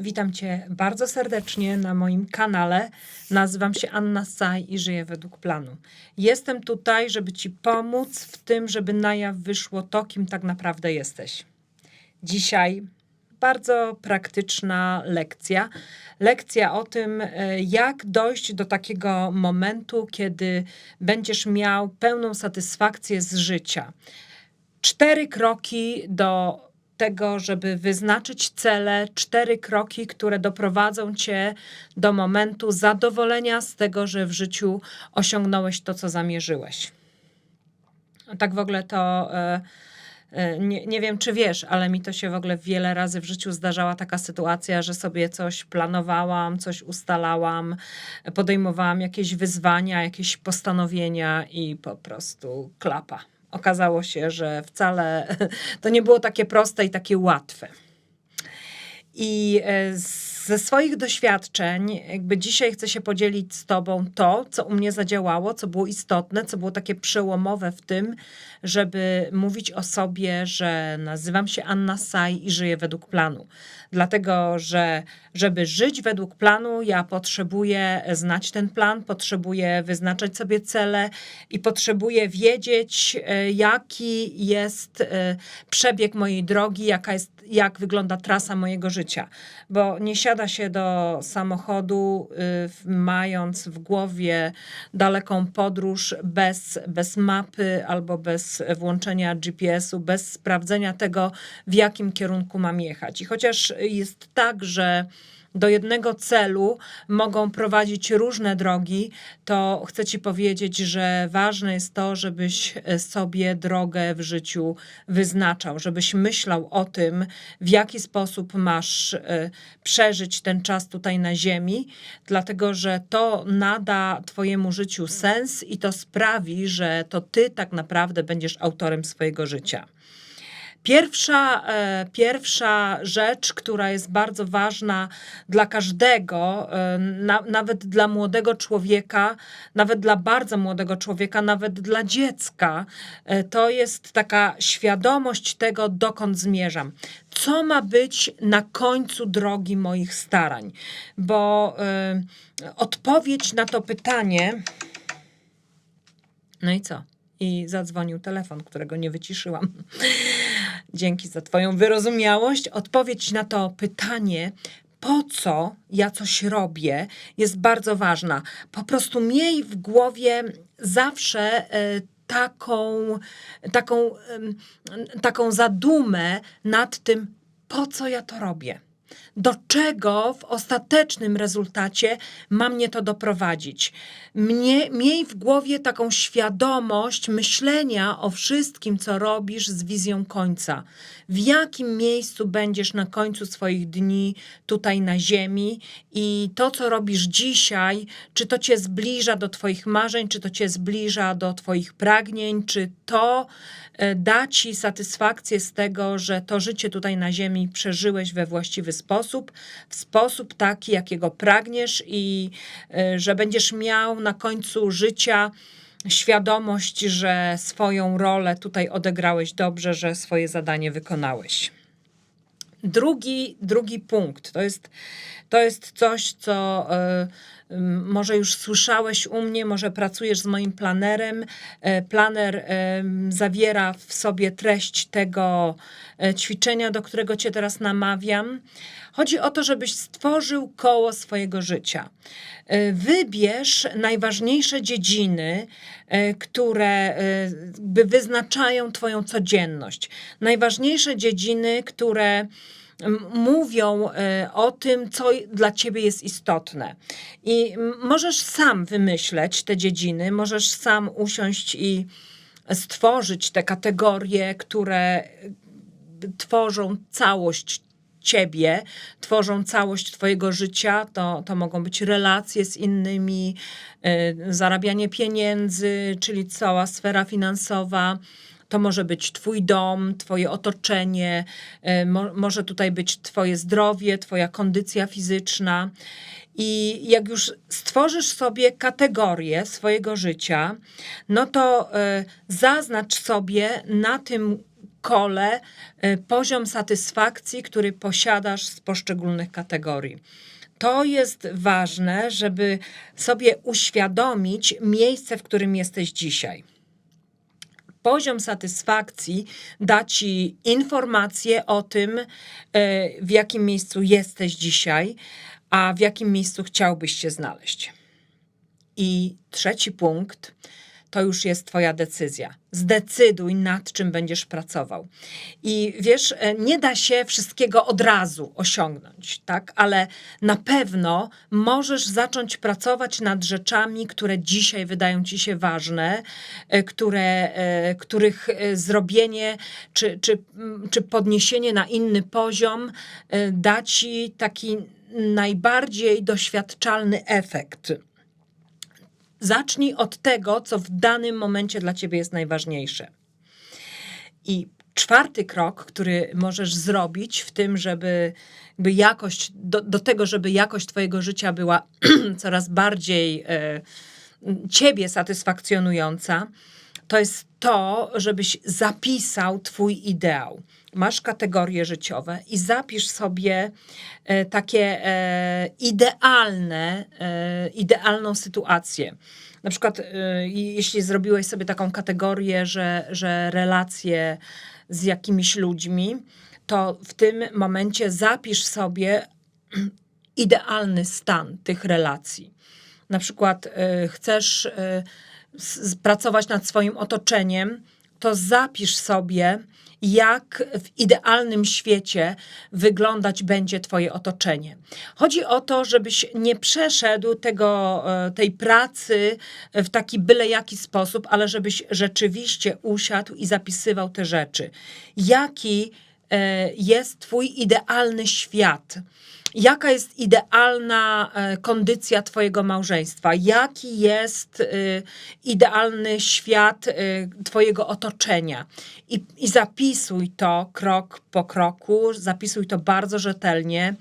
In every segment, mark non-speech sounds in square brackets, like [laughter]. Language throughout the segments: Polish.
Witam Cię bardzo serdecznie na moim kanale. Nazywam się Anna Saj i żyję według planu. Jestem tutaj, żeby Ci pomóc w tym, żeby na jaw wyszło to, kim tak naprawdę jesteś. Dzisiaj bardzo praktyczna lekcja. Lekcja o tym, e, jak dojść do takiego momentu, kiedy będziesz miał pełną satysfakcję z życia. Cztery kroki do tego, żeby wyznaczyć cele, cztery kroki, które doprowadzą cię do momentu zadowolenia z tego, że w życiu osiągnąłeś to, co zamierzyłeś. Tak w ogóle to. e, e, Nie, nie wiem, czy wiesz, ale mi to się w ogóle wiele razy w życiu zdarzała taka sytuacja, że sobie coś planowałam, coś ustalałam, podejmowałam jakieś wyzwania, jakieś postanowienia i po prostu klapa. Okazało się, że wcale [laughs] to nie było takie proste i takie łatwe. I e, ze swoich doświadczeń, jakby dzisiaj chcę się podzielić z Tobą to, co u mnie zadziałało, co było istotne, co było takie przełomowe w tym, żeby mówić o sobie, że nazywam się Anna Saj i żyję według planu. Dlatego, że żeby żyć według planu, ja potrzebuję znać ten plan, potrzebuję wyznaczać sobie cele i potrzebuję wiedzieć, e, jaki jest e, przebieg mojej drogi, jaka jest, jak wygląda trasa mojego życia. Bo nie siada się do samochodu, y, mając w głowie daleką podróż bez, bez mapy albo bez włączenia GPS-u, bez sprawdzenia tego, w jakim kierunku mam jechać. I chociaż jest tak, że do jednego celu mogą prowadzić różne drogi, to chcę Ci powiedzieć, że ważne jest to, żebyś e, sobie drogę w życiu wyznaczał, żebyś myślał o tym, w jaki sposób masz e, przeżyć ten czas tutaj na Ziemi, dlatego że to nada Twojemu życiu sens i to sprawi, że to Ty tak naprawdę będziesz autorem swojego życia. Pierwsza, e, pierwsza rzecz, która jest bardzo ważna dla każdego, e, na, nawet dla młodego człowieka, nawet dla bardzo młodego człowieka, nawet dla dziecka, e, to jest taka świadomość tego, dokąd zmierzam. Co ma być na końcu drogi moich starań? Bo e, odpowiedź na to pytanie. No i co? I zadzwonił telefon, którego nie wyciszyłam. Dzięki za Twoją wyrozumiałość. Odpowiedź na to pytanie, po co ja coś robię, jest bardzo ważna. Po prostu miej w głowie zawsze e, taką, taką, taką zadumę nad tym, po co ja to robię. Do czego w ostatecznym rezultacie ma mnie to doprowadzić? Mnie, miej w głowie taką świadomość myślenia o wszystkim, co robisz z wizją końca. W jakim miejscu będziesz na końcu swoich dni tutaj na Ziemi i to, co robisz dzisiaj, czy to cię zbliża do Twoich marzeń, czy to cię zbliża do Twoich pragnień, czy to e, da ci satysfakcję z tego, że to życie tutaj na Ziemi przeżyłeś we właściwy sposób, w sposób taki, jakiego pragniesz, i e, że będziesz miał na końcu życia świadomość, że swoją rolę tutaj odegrałeś dobrze, że swoje zadanie wykonałeś. Drugi, drugi punkt to jest, to jest coś, co m, może już słyszałeś u mnie, może pracujesz z moim planerem. E, Planer zawiera w sobie treść tego e, ćwiczenia, do którego Cię teraz namawiam. Chodzi o to, żebyś stworzył koło swojego życia. E, Wybierz najważniejsze dziedziny, które jakby wyznaczają Twoją codzienność. Najważniejsze dziedziny, które mówią e, o tym, co dla ciebie jest istotne. I możesz sam wymyśleć te dziedziny, możesz sam usiąść i stworzyć te kategorie, które tworzą całość ciebie, tworzą całość twojego życia. To, to mogą być relacje z innymi, y, zarabianie pieniędzy, czyli cała sfera finansowa. To może być Twój dom, Twoje otoczenie, y, mo, może tutaj być Twoje zdrowie, Twoja kondycja fizyczna. I jak już stworzysz sobie kategorię swojego życia, no to y, zaznacz sobie na tym kole y, poziom satysfakcji, który posiadasz z poszczególnych kategorii. To jest ważne, żeby sobie uświadomić miejsce, w którym jesteś dzisiaj poziom satysfakcji da ci informację o tym, e, w jakim miejscu jesteś dzisiaj, a w jakim miejscu chciałbyś się znaleźć. I trzeci punkt to już jest Twoja decyzja. Zdecyduj, nad czym będziesz pracował. I wiesz, e, nie da się wszystkiego od razu osiągnąć, tak? Ale na pewno możesz zacząć pracować nad rzeczami, które dzisiaj wydają ci się ważne, e, które, e, których zrobienie czy, czy, czy podniesienie na inny poziom da ci taki najbardziej doświadczalny efekt. Zacznij od tego, co w danym momencie dla ciebie jest najważniejsze. I czwarty krok, który możesz zrobić w tym, żeby by jakość, do, do tego, żeby jakość twojego życia była [clears throat] coraz bardziej e, ciebie satysfakcjonująca, to jest to, żebyś zapisał twój ideał. Masz kategorie życiowe i zapisz sobie e, takie e, idealne, e, idealną sytuację. Na przykład, jeśli zrobiłeś sobie taką kategorię, że, że relacje z jakimiś ludźmi, to w tym momencie zapisz sobie [clears throat] idealny stan tych relacji. Na przykład chcesz pracować nad swoim otoczeniem, to zapisz sobie, jak w idealnym świecie wyglądać będzie Twoje otoczenie. Chodzi o to, żebyś nie przeszedł tego, e, tej pracy w taki byle jaki sposób, ale żebyś rzeczywiście usiadł i zapisywał te rzeczy. Jaki e, jest Twój idealny świat? Jaka jest idealna e, kondycja Twojego małżeństwa, jaki jest e, idealny świat e, Twojego otoczenia. I, I zapisuj to krok po kroku, zapisuj to bardzo rzetelnie.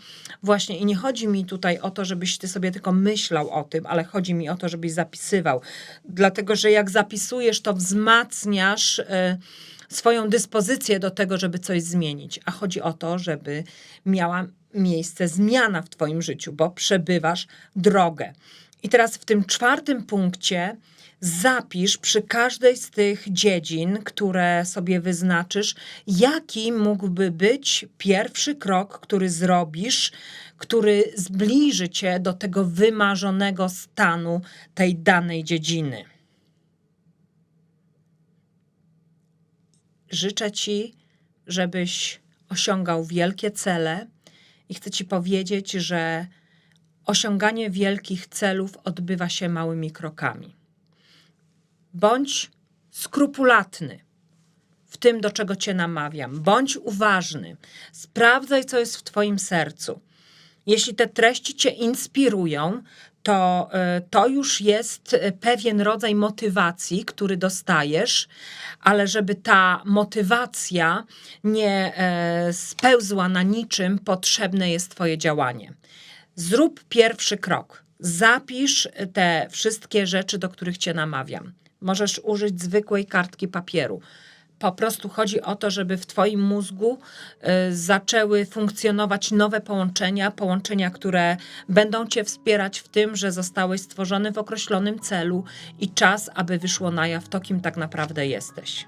Właśnie, i nie chodzi mi tutaj o to, żebyś Ty sobie tylko myślał o tym, ale chodzi mi o to, żebyś zapisywał. Dlatego, że jak zapisujesz, to wzmacniasz swoją dyspozycję do tego, żeby coś zmienić. A chodzi o to, żeby miała miejsce zmiana w Twoim życiu, bo przebywasz drogę. I teraz w tym czwartym punkcie zapisz przy każdej z tych dziedzin, które sobie wyznaczysz, jaki mógłby być pierwszy krok, który zrobisz, który zbliży cię do tego wymarzonego stanu tej danej dziedziny. Życzę Ci, żebyś osiągał wielkie cele i chcę Ci powiedzieć, że osiąganie wielkich celów odbywa się małymi krokami. Bądź skrupulatny w tym, do czego Cię namawiam. Bądź uważny. Sprawdzaj, co jest w Twoim sercu. Jeśli te treści Cię inspirują, to, e, to już jest e, pewien rodzaj motywacji, który dostajesz, ale żeby ta motywacja nie e, spełzła na niczym, potrzebne jest Twoje działanie. Zrób pierwszy krok. Zapisz te wszystkie rzeczy, do których Cię namawiam. Możesz użyć zwykłej kartki papieru. Po prostu chodzi o to, żeby w Twoim mózgu y, zaczęły funkcjonować nowe połączenia, połączenia, które będą Cię wspierać w tym, że zostałeś stworzony w określonym celu i czas, aby wyszło na jaw to, kim tak naprawdę jesteś.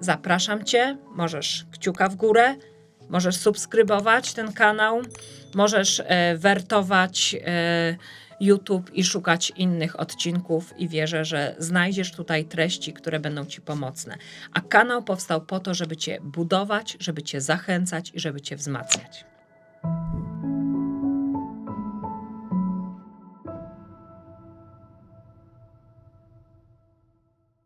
Zapraszam Cię, możesz kciuka w górę, możesz subskrybować ten kanał, możesz e, wertować. YouTube i szukać innych odcinków i wierzę, że znajdziesz tutaj treści, które będą Ci pomocne. A kanał powstał po to, żeby Cię budować, żeby Cię zachęcać i żeby Cię wzmacniać.